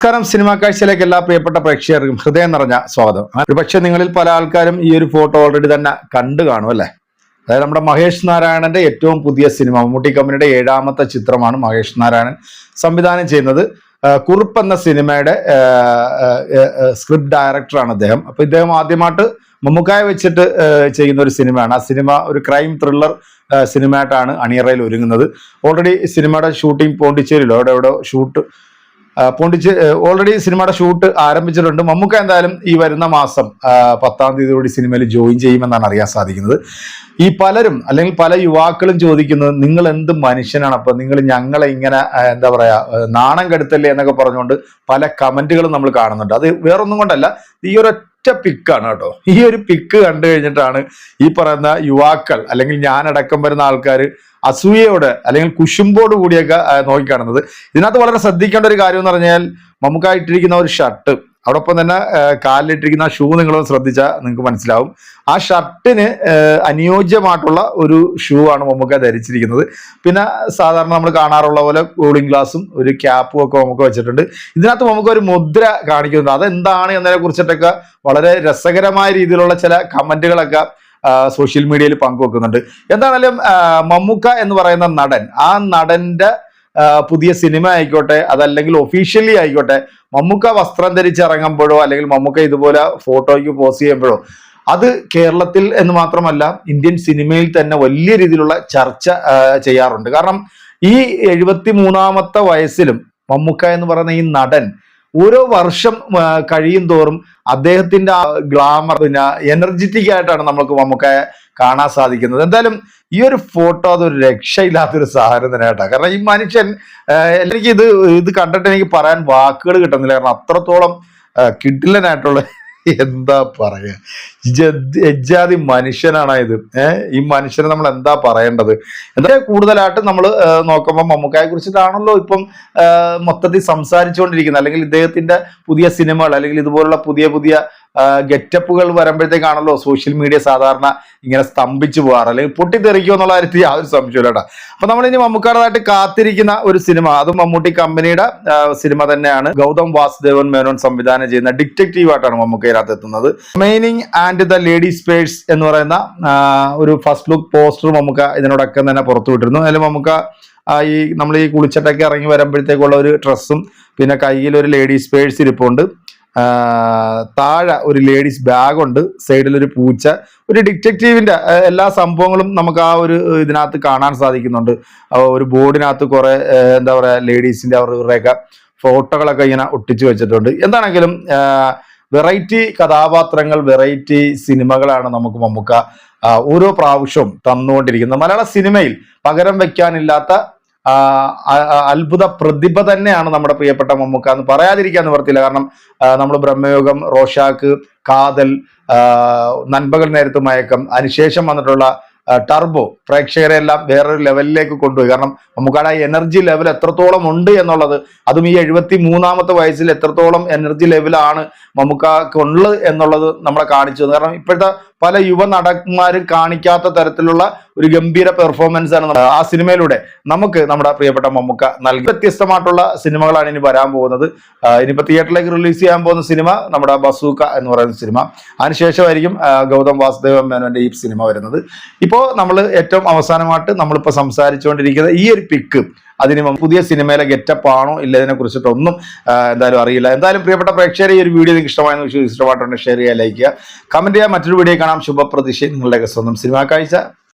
നമസ്കാരം സിനിമാ കാഴ്ചയിലേക്ക് എല്ലാ പ്രിയപ്പെട്ട പ്രേക്ഷകർക്കും ഹൃദയം നിറഞ്ഞ സ്വാഗതം. ഒരുപക്ഷെ നിങ്ങളിൽ പല ആൾക്കാരും ഈ ഒരു ഫോട്ടോ ഓൾറെഡി തന്നെ കണ്ടു കാണും അല്ലേ? അതായത് നമ്മുടെ മഹേഷ് നാരായണന്റെ ഏറ്റവും പുതിയ സിനിമ മമ്മൂട്ടി കമ്പനിയുടെ ഏഴാമത്തെ ചിത്രമാണ് മഹേഷ് നാരായണൻ സംവിധാനം ചെയ്യുന്നത്. കുറുപ്പ് എന്ന സിനിമയുടെ സ്ക്രിപ്റ്റ് ഡയറക്ടറാണ് അദ്ദേഹം. അപ്പൊ ഇദ്ദേഹം ആദ്യമായിട്ട് മമ്മൂക്കായ വെച്ചിട്ട് ചെയ്യുന്ന ഒരു സിനിമയാണ്. ആ സിനിമ ഒരു ക്രൈം ത്രില്ലർ സിനിമയായിട്ടാണ് അണിയറയിൽ ഒരുങ്ങുന്നത്. ഓൾറെഡി സിനിമയുടെ ഷൂട്ടിംഗ് പോണ്ടിച്ചേരിയിലോ അവിടെ എവിടെ ഷൂട്ട് പോണ്ടിച്ചേ ഓൾറെഡി സിനിമയുടെ ഷൂട്ട് ആരംഭിച്ചിട്ടുണ്ട്. മമ്മൂക്ക എന്തായാലും ഈ വരുന്ന മാസം പത്താം തീയതി കൂടി സിനിമയിൽ ജോയിൻ ചെയ്യുമെന്നാണ് അറിയാൻ സാധിക്കുന്നത്. ഈ പലരും അല്ലെങ്കിൽ പല യുവാക്കളും ചോദിക്കുന്നത് നിങ്ങൾ എന്ത് മനുഷ്യനാണ്? അപ്പൊ നിങ്ങൾ ഞങ്ങളെ ഇങ്ങനെ എന്താ പറയാ നാണം കെടുത്തല്ലേ? എന്നൊക്കെ പറഞ്ഞുകൊണ്ട് പല കമന്റുകളും നമ്മൾ കാണുന്നുണ്ട്. അത് വേറൊന്നും കൊണ്ടല്ല ഈ ഒരൊറ്റ പിക്കാണ് കേട്ടോ. ഈ ഒരു പിക്ക് കണ്ടു കഴിഞ്ഞിട്ടാണ് ഈ പറയുന്ന യുവാക്കൾ അല്ലെങ്കിൽ ഞാനടക്കം വരുന്ന ആൾക്കാർ അസൂയയോട് അല്ലെങ്കിൽ കുശുമ്പോട് കൂടിയൊക്കെ നോക്കിക്കാണുന്നത്. ഇതിനകത്ത് വളരെ ശ്രദ്ധിക്കേണ്ട ഒരു കാര്യം എന്ന് പറഞ്ഞാൽ നമുക്കായിട്ടിരിക്കുന്ന ഒരു ഷർട്ട് അതോടൊപ്പം തന്നെ കാലിലിട്ടിരിക്കുന്ന ഷൂ നിങ്ങളൊന്ന് ശ്രദ്ധിച്ചാൽ നിങ്ങൾക്ക് മനസ്സിലാവും. ആ ഷർട്ടിന് അനുയോജ്യമായിട്ടുള്ള ഒരു ഷൂ ആണ് മമ്മൂക്ക ധരിച്ചിരിക്കുന്നത്. പിന്നെ സാധാരണ നമ്മൾ കാണാറുള്ള പോലെ കൂളിംഗ് ഗ്ലാസും ഒരു ക്യാപ്പും ഒക്കെ നമുക്ക് വെച്ചിട്ടുണ്ട്. ഇതിനകത്ത് നമുക്ക് ഒരു മുദ്ര കാണിക്കുന്നുണ്ട്. അതെന്താണ് എന്നതിനെ കുറിച്ചിട്ടൊക്കെ വളരെ രസകരമായ രീതിയിലുള്ള ചില കമന്റുകളൊക്കെ സോഷ്യൽ മീഡിയയിൽ പങ്കുവെക്കുന്നുണ്ട്. എന്താണെങ്കിലും മമ്മൂക്ക എന്ന് പറയുന്ന നടൻ ആ നടന്റെ പുതിയ സിനിമ ആയിക്കോട്ടെ അതല്ലെങ്കിൽ ഒഫീഷ്യലി ആയിക്കോട്ടെ മമ്മൂക്ക വസ്ത്രം ധരിച്ചിറങ്ങുമ്പോഴോ അല്ലെങ്കിൽ മമ്മൂക്ക ഇതുപോലെ ഫോട്ടോയ്ക്ക് പോസ്റ്റ് ചെയ്യുമ്പോഴോ അത് കേരളത്തിൽ എന്ന് മാത്രമല്ല ഇന്ത്യൻ സിനിമയിൽ തന്നെ വലിയ രീതിയിലുള്ള ചർച്ച ചെയ്യാറുണ്ട്. കാരണം ഈ എഴുപത്തി മൂന്നാമത്തെ വയസ്സിലും മമ്മൂക്ക എന്ന് പറയുന്ന ഈ നടൻ ഓരോ വർഷം കഴിയും തോറും അദ്ദേഹത്തിന്റെ ആ ഗ്ലാമർ പിന്നെ എനർജറ്റിക് ആയിട്ടാണ് നമുക്ക് നമുക്ക് കാണാൻ സാധിക്കുന്നത്. എന്തായാലും ഈ ഒരു ഫോട്ടോ അതൊരു രക്ഷയില്ലാത്തൊരു സാധനം തന്നെ കാരണം ഈ മനുഷ്യൻ എനിക്ക് ഇത് ഇത് കണ്ടിട്ട് എനിക്ക് പറയാൻ വാക്കുകൾ കിട്ടുന്നില്ല. കാരണം അത്രത്തോളം കിഡിലനായിട്ടുള്ള എന്താ പറയാ? ജദ്- എജ്ജാതി മനുഷ്യനാണ് ഇത് ഏഹ് ഈ മനുഷ്യനെ നമ്മൾ എന്താ പറയേണ്ടത്? എന്താ കൂടുതലായിട്ട് നമ്മൾ നോക്കുമ്പോൾ മമ്മൂക്കായെ കുറിച്ചിട്ടാണല്ലോ ഇപ്പം മൊത്തത്തിൽ സംസാരിച്ചുകൊണ്ടിരിക്കുന്നത്. അല്ലെങ്കിൽ ഇദ്ദേഹത്തിന്റെ പുതിയ സിനിമകൾ അല്ലെങ്കിൽ ഇതുപോലുള്ള പുതിയ പുതിയ ഗെറ്റപ്പുകൾ വരുമ്പോഴത്തേക്കാണല്ലോ സോഷ്യൽ മീഡിയ സാധാരണ ഇങ്ങനെ സ്തംഭിച്ചു പോകാറ്. അല്ലെങ്കിൽ പൊട്ടിത്തെറിക്കുമോ എന്നുള്ള കാര്യത്തിൽ യാതൊരു സംശയമില്ല കേട്ടോ. അപ്പൊ നമ്മൾ ഇനി മമ്മൂക്കാടേതായിട്ട് കാത്തിരിക്കുന്ന ഒരു സിനിമ അതും മമ്മൂട്ടി കമ്പനിയുടെ സിനിമ തന്നെയാണ്. ഗൗതം വാസുദേവൻ മേനോൻ സംവിധാനം ചെയ്യുന്ന ഡിറ്റക്റ്റീവ് ആയിട്ടാണ് മമ്മൂക്കയിനകത്ത് എത്തുന്നത്. മെയിനിങ് ആൻഡ് ദ ലേഡി സ്പേഴ്സ് എന്ന് പറയുന്ന ഒരു ഫസ്റ്റ് ലുക്ക് പോസ്റ്റർ മമ്മൂക്ക ഇതിനോടൊക്കെ തന്നെ പുറത്തുവിട്ടിരുന്നു അതിൽ മമ്മൂക്ക ഈ നമ്മൾ ഈ കുളിച്ചിട്ടൊക്കെ ഇറങ്ങി വരുമ്പോഴത്തേക്കുള്ള ഒരു ഡ്രസ്സും പിന്നെ കയ്യിൽ ഒരു ലേഡീസ് പേഴ്സ് ഇരിപ്പുണ്ട്. താഴെ ഒരു ലേഡീസ് ബാഗുണ്ട് സൈഡിൽ ഒരു പൂച്ച. ഒരു ഡിറ്റക്റ്റീവിന്റെ എല്ലാ സംഭവങ്ങളും നമുക്ക് ആ ഒരു ഇതിനകത്ത് കാണാൻ സാധിക്കുന്നുണ്ട്. ഒരു ബോർഡിനകത്ത് കുറെ എന്താ പറയാ ലേഡീസിന്റെ അവരുടെയൊക്കെ ഫോട്ടോകളൊക്കെ ഇങ്ങനെ ഒട്ടിച്ചു വെച്ചിട്ടുണ്ട്. എന്താണെങ്കിലും വെറൈറ്റി കഥാപാത്രങ്ങൾ വെറൈറ്റി സിനിമകളാണ് നമുക്ക് മമ്മൂക്ക ഓരോ പ്രാവശ്യവും തന്നുകൊണ്ടിരിക്കുന്നത്. മലയാള സിനിമയിൽ പകരം വെക്കാനില്ലാത്ത അത്ഭുത പ്രതിഭ തന്നെയാണ് നമ്മുടെ പ്രിയപ്പെട്ട മമ്മൂക്ക എന്ന് പറയാതിരിക്കാൻ നിവർത്തിയില്ല. കാരണം നമ്മൾ ബ്രഹ്മയോഗം റോഷാക്ക് കാതൽ നൻപകൽ നേരത്ത് മയക്കം അതിനുശേഷം വന്നിട്ടുള്ള ടർബോ പ്രേക്ഷകരെ എല്ലാം വേറൊരു ലെവലിലേക്ക് കൊണ്ടുപോയി. കാരണം നമുക്കവിടെ ആ എനർജി ലെവൽ എത്രത്തോളം ഉണ്ട് എന്നുള്ളത് അതും ഈ എഴുപത്തി മൂന്നാമത്തെ വയസ്സിൽ എത്രത്തോളം എനർജി ലെവലാണ് നമുക്കുള്ളത് എന്നുള്ളത് നമ്മളെ കാണിച്ചു. കാരണം ഇപ്പോഴത്തെ പല യുവ നടന്മാരും കാണിക്കാത്ത തരത്തിലുള്ള ഒരു ഗംഭീര പെർഫോമൻസ് ആണ് ആ സിനിമയിലൂടെ നമുക്ക് നമ്മുടെ പ്രിയപ്പെട്ട മമ്മൂക്ക നൽകി. വ്യത്യസ്തമായിട്ടുള്ള സിനിമകളാണ് ഇനി വരാൻ പോകുന്നത്. ഇനിയിപ്പോൾ ഇനിയിപ്പോ തിയേറ്ററിലേക്ക് റിലീസ് ചെയ്യാൻ പോകുന്ന സിനിമ നമ്മുടെ ബസൂക്ക എന്ന് പറയുന്ന സിനിമ. അതിനുശേഷമായിരിക്കും ഗൗതം വാസുദേവൻ മേനോന്റെ ഈ സിനിമ വരുന്നത്. ഇപ്പോൾ നമ്മൾ ഏറ്റവും അവസാനമായിട്ട് നമ്മളിപ്പോൾ സംസാരിച്ചുകൊണ്ടിരിക്കുന്ന ഈ ഒരു പിക്ക് അതിന് പുതിയ സിനിമയിലെ ഗെറ്റപ്പ് ആണോ ഇല്ലതിനെ കുറിച്ചിട്ടൊന്നും ആ, എന്തായാലും അറിയില്ല. എന്തായാലും പ്രിയപ്പെട്ട പ്രേക്ഷകരെ ഈ ഒരു വീഡിയോ നിങ്ങൾക്ക് ഇഷ്ടമായെന്ന് വിശ്വസിച്ച് ഇഷ്ടമായിട്ടുണ്ട് ഷെയർ ചെയ്യുക ലൈക്ക് ചെയ്യുക. കമന്റ് ചെയ്യുക മറ്റൊരു വീഡിയോ കാണാം. ശുഭപ്രതീക്ഷ. നിങ്ങളുടെ സ്വന്തം സിനിമ കാഴ്ച.